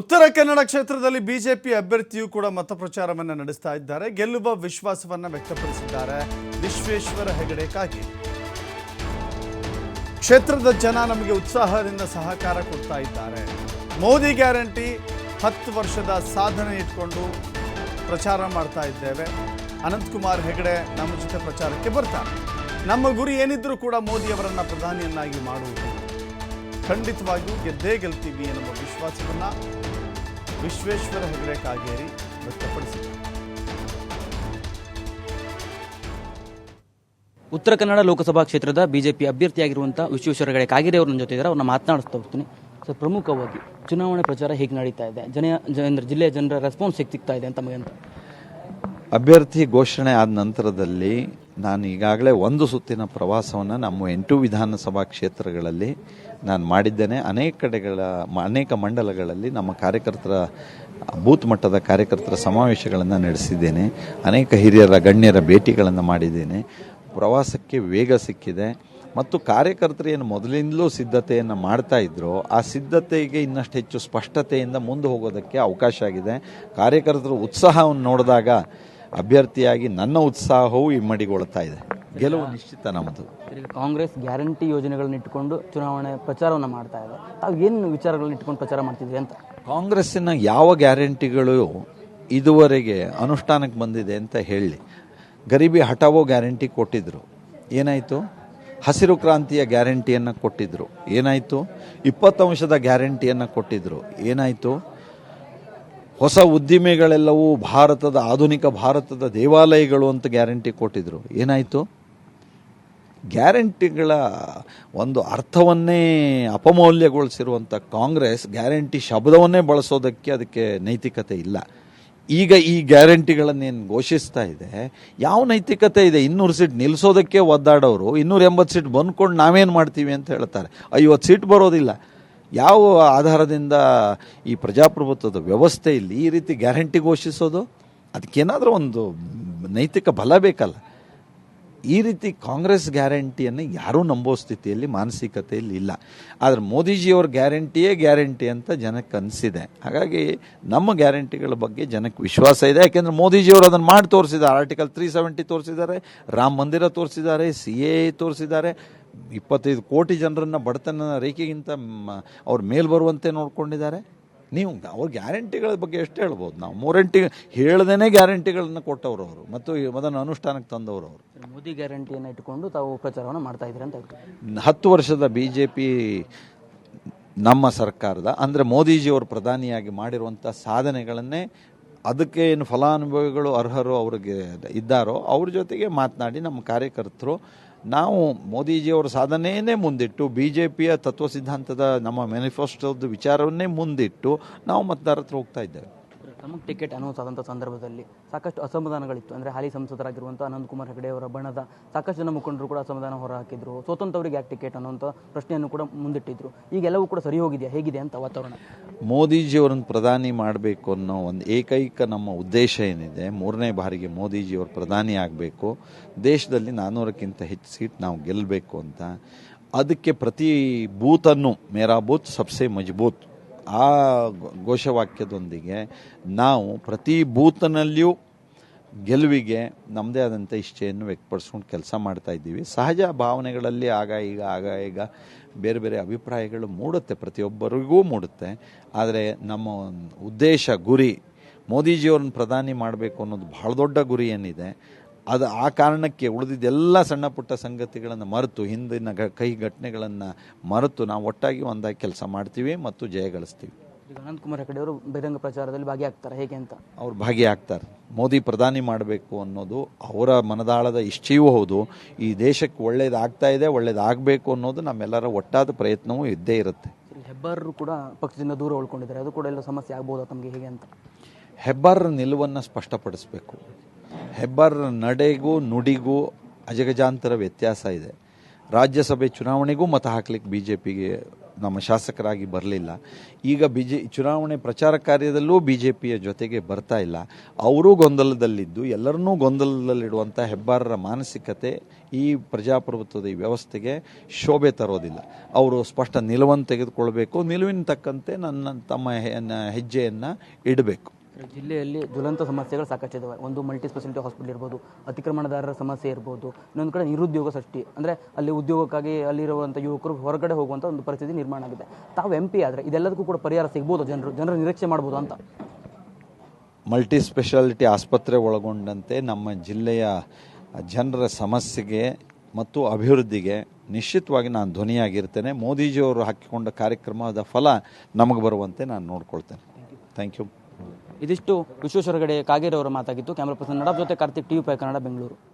ಉತ್ತರ ಕನ್ನಡ ಕ್ಷೇತ್ರದಲ್ಲಿ ಬಿಜೆಪಿ ಅಭ್ಯರ್ಥಿಯು ಕೂಡ ಮತ ಪ್ರಚಾರವನ್ನು ನಡೆಸ್ತಾ ಇದ್ದಾರೆ. ಗೆಲ್ಲುವ ವಿಶ್ವಾಸವನ್ನ ವ್ಯಕ್ತಪಡಿಸಿದ್ದಾರೆ ವಿಶ್ವೇಶ್ವರ ಹೆಗಡೆ ಕಾಗಿ. ಕ್ಷೇತ್ರದ ಜನ ನಮಗೆ ಉತ್ಸಾಹದಿಂದ ಸಹಕಾರ ಕೊಡ್ತಾ ಇದ್ದಾರೆ. ಮೋದಿ ಗ್ಯಾರಂಟಿ ಹತ್ತು ವರ್ಷದ ಸಾಧನೆ ಇಟ್ಕೊಂಡು ಪ್ರಚಾರ ಮಾಡ್ತಾ ಇದ್ದೇವೆ. ಅನಂತಕುಮಾರ್ ಹೆಗಡೆ ನಮ್ಮ ಜೊತೆ ಪ್ರಚಾರಕ್ಕೆ ಬರ್ತಾರೆ. ನಮ್ಮ ಗುರಿ ಏನಿದ್ರೂ ಕೂಡ ಮೋದಿಯವರನ್ನು ಪ್ರಧಾನಿಯನ್ನಾಗಿ ಮಾಡುವುದು. ಖಂಡಿತವಾಗಿಯೂ ಗೆದ್ದೇ ಗೆಲ್ತೀವಿ ಎನ್ನುವ ವಿಶ್ವಾಸವನ್ನ ವಿಶ್ವೇಶ್ವರ ಹೆಗಡೆ ಕಾಗೇರಿ ವ್ಯಕ್ತಪಡಿಸಿದರು ಉತ್ತರ ಕನ್ನಡ ಲೋಕಸಭಾ ಕ್ಷೇತ್ರದ ಬಿಜೆಪಿ ಅಭ್ಯರ್ಥಿಯಾಗಿರುವಂಥ ವಿಶ್ವೇಶ್ವರ ಹೆಗಡೆ ಕಾಗೇರಿ ಅವರು ನನ್ನ ಜೊತೆ ಇದ್ದಾರೆ. ಅವ್ರನ್ನ ಮಾತನಾಡಿಸ್ತಾ ಹೋಗ್ತೀನಿ. ಸರ್ ಪ್ರಮುಖವಾಗಿ ಚುನಾವಣೆ ಪ್ರಚಾರ ಹೇಗೆ ನಡೀತಾ ಇದೆ? ಜನ ಜಿಲ್ಲೆಯ ಜನರ ರೆಸ್ಪಾನ್ಸ್ ಹೇಗೆ ಸಿಗ್ತಾ ಇದೆ ಅಂತ ಮಗಂತ? ಅಂತ ಅಭ್ಯರ್ಥಿ ಘೋಷಣೆ ಆದ ನಂತರದಲ್ಲಿ ನಾನು ಈಗಾಗಲೇ ಒಂದು ಸುತ್ತಿನ ಪ್ರವಾಸವನ್ನು ನಮ್ಮ ಎಂಟು ವಿಧಾನಸಭಾ ಕ್ಷೇತ್ರಗಳಲ್ಲಿ ನಾನು ಮಾಡಿದ್ದೇನೆ. ಅನೇಕ ಕಡೆಗಳ ಅನೇಕ ಮಂಡಲಗಳಲ್ಲಿ ನಮ್ಮ ಕಾರ್ಯಕರ್ತರ, ಬೂತ್ ಮಟ್ಟದ ಕಾರ್ಯಕರ್ತರ ಸಮಾವೇಶಗಳನ್ನು ನಡೆಸಿದ್ದೇನೆ. ಅನೇಕ ಹಿರಿಯರ, ಗಣ್ಯರ ಭೇಟಿಗಳನ್ನು ಮಾಡಿದ್ದೇನೆ. ಪ್ರವಾಸಕ್ಕೆ ವೇಗ ಸಿಕ್ಕಿದೆ. ಮತ್ತು ಕಾರ್ಯಕರ್ತರು ಏನು ಮೊದಲಿಂದಲೂ ಸಿದ್ಧತೆಯನ್ನು ಮಾಡ್ತಾ ಇದ್ರು, ಆ ಸಿದ್ಧತೆಗೆ ಇನ್ನಷ್ಟು ಹೆಚ್ಚು ಸ್ಪಷ್ಟತೆಯಿಂದ ಮುಂದೆ ಹೋಗೋದಕ್ಕೆ ಅವಕಾಶ ಆಗಿದೆ. ಕಾರ್ಯಕರ್ತರ ಉತ್ಸಾಹವನ್ನು ನೋಡಿದಾಗ ಅಭ್ಯರ್ಥಿಯಾಗಿ ನನ್ನ ಉತ್ಸಾಹವೂ ಇಮ್ಮಡಿಗೊಳ್ತಾ ಇದೆ. ಗೆಲುವು ನಿಶ್ಚಿತ ನಮ್ಮದು. ಕಾಂಗ್ರೆಸ್ ಗ್ಯಾರಂಟಿ ಯೋಜನೆಗಳನ್ನ ಇಟ್ಕೊಂಡು ಚುನಾವಣೆ ಪ್ರಚಾರವನ್ನು ಮಾಡ್ತಾ ಇದೆ. ತಾವು ಏನು ವಿಚಾರಗಳನ್ನ ಇಟ್ಕೊಂಡು ಪ್ರಚಾರ ಮಾಡ್ತಿದ್ರಿ ಅಂತ? ಕಾಂಗ್ರೆಸ್ಸಿನ ಯಾವ ಗ್ಯಾರಂಟಿಗಳು ಇದುವರೆಗೆ ಅನುಷ್ಠಾನಕ್ಕೆ ಬಂದಿದೆ ಅಂತ ಹೇಳಿ. ಗರೀಬಿ ಹಟಾವೋ ಗ್ಯಾರಂಟಿ ಕೊಟ್ಟಿದ್ರು. ಏನಾಯಿತು? ಹಸಿರು ಕ್ರಾಂತಿಯ ಗ್ಯಾರಂಟಿಯನ್ನು ಕೊಟ್ಟಿದ್ರು. ಏನಾಯಿತು? ಇಪ್ಪತ್ತಂಶದ ಗ್ಯಾರಂಟಿಯನ್ನು ಕೊಟ್ಟಿದ್ರು. ಏನಾಯಿತು? ಹೊಸ ಉದ್ದಿಮೆಗಳೆಲ್ಲವೂ ಭಾರತದ ಆಧುನಿಕ ಭಾರತದ ದೇವಾಲಯಗಳು ಅಂತ ಗ್ಯಾರಂಟಿ ಕೊಟ್ಟಿದ್ರು. ಏನಾಯಿತು? ಗ್ಯಾರಂಟಿಗಳ ಒಂದು ಅರ್ಥವನ್ನೇ ಅಪಮೌಲ್ಯಗೊಳಿಸಿರುವಂಥ ಕಾಂಗ್ರೆಸ್ ಗ್ಯಾರಂಟಿ ಶಬ್ದವನ್ನೇ ಬಳಸೋದಕ್ಕೆ ಅದಕ್ಕೆ ನೈತಿಕತೆ ಇಲ್ಲ. ಈಗ ಈ ಗ್ಯಾರಂಟಿಗಳನ್ನೇನು ಘೋಷಿಸ್ತಾ ಇದೆ? ಯಾವ ನೈತಿಕತೆ ಇದೆ? ಇನ್ನೂರು ಸೀಟ್ ನಿಲ್ಲಿಸೋದಕ್ಕೆ ಒದ್ದಾಡೋರು, ಇನ್ನೂರ ಎಂಬತ್ತು ಸೀಟ್ ಬಂದ್ಕೊಂಡು ನಾವೇನು ಮಾಡ್ತೀವಿ ಅಂತ ಹೇಳ್ತಾರೆ. ಐವತ್ತು ಸೀಟ್ ಬರೋದಿಲ್ಲ. ಯಾವ ಆಧಾರದಿಂದ ಈ ಪ್ರಜಾಪ್ರಭುತ್ವದ ವ್ಯವಸ್ಥೆಯಲ್ಲಿ ಈ ರೀತಿ ಗ್ಯಾರಂಟಿ ಘೋಷಿಸೋದು? ಅದಕ್ಕೇನಾದರೂ ಒಂದು ನೈತಿಕ ಬಲ ಬೇಕಲ್ಲ. ಈ ರೀತಿ ಕಾಂಗ್ರೆಸ್ ಗ್ಯಾರಂಟಿಯನ್ನು ಯಾರೂ ನಂಬೋ ಸ್ಥಿತಿಯಲ್ಲಿ, ಮಾನಸಿಕತೆಯಲ್ಲಿ ಇಲ್ಲ. ಆದರೆ ಮೋದಿಜಿಯವ್ರ ಗ್ಯಾರಂಟಿಯೇ ಗ್ಯಾರಂಟಿ ಅಂತ ಜನಕ್ಕೆ ಅನಿಸಿದೆ. ಹಾಗಾಗಿ ನಮ್ಮ ಗ್ಯಾರಂಟಿಗಳ ಬಗ್ಗೆ ಜನಕ್ಕೆ ವಿಶ್ವಾಸ ಇದೆ. ಯಾಕೆಂದರೆ ಮೋದಿಜಿಯವರು ಅದನ್ನು ಮಾಡಿ ತೋರಿಸಿದ್ದಾರೆ. ಆರ್ಟಿಕಲ್ ತ್ರೀ ಸೆವೆಂಟಿ ತೋರಿಸಿದ್ದಾರೆ. ರಾಮ ಮಂದಿರ ತೋರಿಸಿದ್ದಾರೆ. ಸಿ ಎ ತೋರಿಸಿದ್ದಾರೆ. ಇಪ್ಪತ್ತೈದು ಕೋಟಿ ಜನರನ್ನು ಬಡತನ ರೇಖೆಗಿಂತ ಅವ್ರ ಮೇಲೆ ಬರುವಂತೆ ನೋಡ್ಕೊಂಡಿದ್ದಾರೆ? ನೀವು ಅವ್ರ ಗ್ಯಾರಂಟಿಗಳ ಬಗ್ಗೆ ಎಷ್ಟು ಹೇಳ್ಬೋದು? ನಾವು ಮೂರಂಟಿ ಹೇಳ್ದೇ ಗ್ಯಾರಂಟಿಗಳನ್ನು ಕೊಟ್ಟವರು ಅವರು ಮತ್ತು ಅದನ್ನು ಅನುಷ್ಠಾನಕ್ಕೆ ತಂದವರು ಅವರು. ಮೋದಿ ಗ್ಯಾರಂಟಿಯನ್ನು ಇಟ್ಕೊಂಡು ತಾವು ಉಪಚಾರವನ್ನು ಮಾಡ್ತಾ ಇದ್ದೀರಿ ಅಂತ ಹೇಳ್ತೀವಿ ಹತ್ತು ವರ್ಷದ ಬಿ ಜೆ ಪಿ ನಮ್ಮ ಸರ್ಕಾರದ ಅಂದರೆ ಮೋದಿಜಿಯವರು ಪ್ರಧಾನಿಯಾಗಿ ಮಾಡಿರುವಂಥ ಸಾಧನೆಗಳನ್ನೇ ಅದಕ್ಕೆ ಏನು ಫಲಾನುಭವಿಗಳು ಅರ್ಹರು ಅವ್ರಿಗೆ ಇದ್ದಾರೋ ಅವ್ರ ಜೊತೆಗೆ ಮಾತನಾಡಿ ನಮ್ಮ ಕಾರ್ಯಕರ್ತರು ನಾವು ಮೋದಿಜಿಯವರ ಸಾಧನೆಯೇ ಮುಂದಿಟ್ಟು ಬಿ ಜೆ ಪಿಯ ತತ್ವ ಸಿದ್ಧಾಂತದ ನಮ್ಮ ಮ್ಯಾನಿಫೆಸ್ಟೋದ ವಿಚಾರವನ್ನೇ ಮುಂದಿಟ್ಟು ನಾವು ಮತದಾರ ಹತ್ರ ಹೋಗ್ತಾ ಇದ್ದೇವೆ. ತಮಗೆ ಟಿಕೆಟ್ ಅನೌನ್ಸ್ ಆದಂಥ ಸಂದರ್ಭದಲ್ಲಿ ಸಾಕಷ್ಟು ಅಸಮಾಧಾನಗಳಿತ್ತು. ಅಂದರೆ ಹಾಲಿ ಸಂಸದರಾಗಿರುವಂಥ ಅನಂತಕುಮಾರ್ ಹೆಗಡೆ ಅವರ ಬಣದ ಸಾಕಷ್ಟು ಜನ ಮುಖಂಡರು ಕೂಡ ಅಸಮಾಧಾನ ಹೊರಹಾಕಿದ್ರು. ಸ್ವತಂತ್ರವರಿಗೆ ಯಾಕೆ ಟಿಕೆಟ್ ಅನ್ನೋಂಥ ಪ್ರಶ್ನೆಯನ್ನು ಕೂಡ ಮುಂದಿಟ್ಟಿದ್ರು. ಈಗೆಲ್ಲವೂ ಕೂಡ ಸರಿ ಹೋಗಿದೆಯಾ? ಹೇಗಿದೆ ಅಂತ ವಾತಾವರಣ? ಮೋದಿಜಿಯವರನ್ನು ಪ್ರಧಾನಿ ಮಾಡಬೇಕು ಅನ್ನೋ ಒಂದು ಏಕೈಕ ನಮ್ಮ ಉದ್ದೇಶ ಏನಿದೆ, ಮೂರನೇ ಬಾರಿಗೆ ಮೋದಿಜಿಯವರು ಪ್ರಧಾನಿ ಆಗಬೇಕು. ದೇಶದಲ್ಲಿ ನಾನ್ನೂರಕ್ಕಿಂತ ಹೆಚ್ಚು ಸೀಟ್ ನಾವು ಗೆಲ್ಲಬೇಕು ಅಂತ. ಅದಕ್ಕೆ ಪ್ರತಿ ಬೂತನ್ನು ಮೇರಾ ಬೂತ್, ಸಬ್ಸೆ ಮಜಬೂತ್. ಆ ಘೋಷವಾಕ್ಯದೊಂದಿಗೆ ನಾವು ಪ್ರತಿ ಬೂತ್ನಲ್ಲಿಯೂ ಗೆಲುವಿಗೆ ನಮ್ಮದೇ ಆದಂಥ ಇಚ್ಛೆಯನ್ನು ವ್ಯಕ್ತಪಡಿಸ್ಕೊಂಡು ಕೆಲಸ ಮಾಡ್ತಾ ಇದ್ದೀವಿ. ಸಹಜ ಭಾವನೆಗಳಲ್ಲಿ ಆಗ ಈಗ ಆಗ ಈಗ ಬೇರೆ ಬೇರೆ ಅಭಿಪ್ರಾಯಗಳು ಮೂಡುತ್ತೆ, ಪ್ರತಿಯೊಬ್ಬರಿಗೂ ಮೂಡುತ್ತೆ. ಆದರೆ ನಮ್ಮ ಉದ್ದೇಶ ಗುರಿ, ಮೋದಿಜಿಯವ್ರನ್ನ ಪ್ರಧಾನಿ ಮಾಡಬೇಕು ಅನ್ನೋದು ಬಹಳ ದೊಡ್ಡ ಗುರಿ ಏನಿದೆ. ಅದು ಆ ಕಾರಣಕ್ಕೆ ಉಳಿದಿದ್ದೆಲ್ಲ ಸಣ್ಣ ಪುಟ್ಟ ಸಂಗತಿಗಳನ್ನು ಮರೆತು ಹಿಂದಿನ ಗ ಕೈ ಘಟನೆಗಳನ್ನು ಮರೆತು ನಾವು ಒಟ್ಟಾಗಿ ಒಂದಾಗಿ ಕೆಲಸ ಮಾಡ್ತೀವಿ ಮತ್ತು ಜಯ ಗಳಿಸ್ತೀವಿ. ಈಗ ಅನಂತಕುಮಾರ್ ಹೆಗಡೆ ಅವರು ಬಹಿರಂಗ ಪ್ರಚಾರದಲ್ಲಿ ಭಾಗಿಯಾಗ್ತಾರೆ. ಹೇಗೆ ಅಂತ? ಅವ್ರು ಭಾಗಿಯಾಗ್ತಾರೆ. ಮೋದಿ ಪ್ರಧಾನಿ ಮಾಡಬೇಕು ಅನ್ನೋದು ಅವರ ಮನದಾಳದ ಇಚ್ಛೆಯೂ ಹೌದು. ಈ ದೇಶಕ್ಕೆ ಒಳ್ಳೇದಾಗ್ತಾ ಇದೆ ಒಳ್ಳೇದಾಗಬೇಕು ಅನ್ನೋದು ನಮ್ಮೆಲ್ಲರ ಒಟ್ಟಾದ ಪ್ರಯತ್ನವೂ ಇದ್ದೇ ಇರುತ್ತೆ. ಹೆಬ್ಬಾರರು ಕೂಡ ಪಕ್ಷದಿಂದ ದೂರ ಉಳ್ಕೊಂಡಿದ್ದಾರೆ. ಅದು ಕೂಡ ಎಲ್ಲ ಸಮಸ್ಯೆ ಆಗ್ಬೋದಾ ತಮಗೆ ಹೇಗೆ ಅಂತ? ಹೆಬ್ಬಾರರ ನಿಲುವನ್ನು ಸ್ಪಷ್ಟಪಡಿಸಬೇಕು. ಹೆಬ್ಬಾರರ ನಡೆಗೂ ನುಡಿಗೂ ಅಜಗಜಾಂತರ ವ್ಯತ್ಯಾಸ ಇದೆ. ರಾಜ್ಯಸಭೆ ಚುನಾವಣೆಗೂ ಮತ ಹಾಕ್ಲಿಕ್ಕೆ ಬಿ ಜೆ ಪಿಗೆ ನಮ್ಮ ಶಾಸಕರಾಗಿ ಬರಲಿಲ್ಲ. ಈಗ ಬಿ ಜೆ ಚುನಾವಣೆ ಪ್ರಚಾರ ಕಾರ್ಯದಲ್ಲೂ ಬಿ ಜೆ ಪಿಯ ಜೊತೆಗೆ ಬರ್ತಾ ಇಲ್ಲ. ಅವರೂ ಗೊಂದಲದಲ್ಲಿದ್ದು, ಎಲ್ಲರನ್ನೂ ಗೊಂದಲದಲ್ಲಿಡುವಂಥ ಹೆಬ್ಬಾರರ ಮಾನಸಿಕತೆ ಈ ಪ್ರಜಾಪ್ರಭುತ್ವದ ಈ ವ್ಯವಸ್ಥೆಗೆ ಶೋಭೆ ತರೋದಿಲ್ಲ. ಅವರು ಸ್ಪಷ್ಟ ನಿಲುವನ್ನು ತೆಗೆದುಕೊಳ್ಬೇಕು. ನಿಲುವಿನ ತಕ್ಕಂತೆ ನನ್ನ ತಮ್ಮ ಹೆಜ್ಜೆಯನ್ನು ಇಡಬೇಕು. ಜಿಲ್ಲೆಯಲ್ಲಿ ಜ್ವಲಂತ ಸಮಸ್ಯೆಗಳು ಸಾಕಷ್ಟಿದ್ದಾವೆ ಒಂದು ಮಲ್ಟಿ ಸ್ಪೆಷಾಲಿಟಿ ಹಾಸ್ಪಿಟಲ್ ಇರ್ಬೋದು, ಅತಿಕ್ರಮಣದಾರರ ಸಮಸ್ಯೆ ಇರ್ಬೋದು, ಇನ್ನೊಂದು ಕಡೆ ನಿರುದ್ಯೋಗ ಸೃಷ್ಟಿ. ಅಂದರೆ ಅಲ್ಲಿ ಉದ್ಯೋಗಕ್ಕಾಗಿ ಅಲ್ಲಿರುವಂಥ ಯುವಕರು ಹೊರಗಡೆ ಹೋಗುವಂಥ ಒಂದು ಪರಿಸ್ಥಿತಿ ನಿರ್ಮಾಣ ಆಗಿದೆ. ತಾವು ಎಂ ಪಿ ಆದರೆ ಇದೆಲ್ಲದಕ್ಕೂ ಕೂಡ ಪರಿಹಾರ ಸಿಗ್ಬೋದು ಜನರು ಜನರು ನಿರೀಕ್ಷೆ ಮಾಡ್ಬೋದು ಅಂತ. ಮಲ್ಟಿ ಸ್ಪೆಷಾಲಿಟಿ ಆಸ್ಪತ್ರೆ ಒಳಗೊಂಡಂತೆ ನಮ್ಮ ಜಿಲ್ಲೆಯ ಜನರ ಸಮಸ್ಯೆಗೆ ಮತ್ತು ಅಭಿವೃದ್ಧಿಗೆ ನಿಶ್ಚಿತವಾಗಿ ನಾನು ಧ್ವನಿಯಾಗಿರ್ತೇನೆ. ಮೋದಿಜಿಯವರು ಹಾಕಿಕೊಂಡ ಕಾರ್ಯಕ್ರಮದ ಫಲ ನಮಗೆ ಬರುವಂತೆ ನಾನು ನೋಡ್ಕೊಳ್ತೇನೆ. ಥ್ಯಾಂಕ್ ಯು ಇದಿಷ್ಟು ವಿಶ್ವೇಶ್ವರ ಹೆಗಡೆ ಕಾಗೇರಿ ಅವರ ಮಾತಾಗಿತ್ತು. ಕ್ಯಾಮ್ರಾ ಪರ್ಸನ್ ನಡಪ್ ಜೊತೆ ಕಾರ್ತಿಕ್ ಟಿವಿ ಪೈ ಕನ್ನಡ, ಬೆಂಗಳೂರು.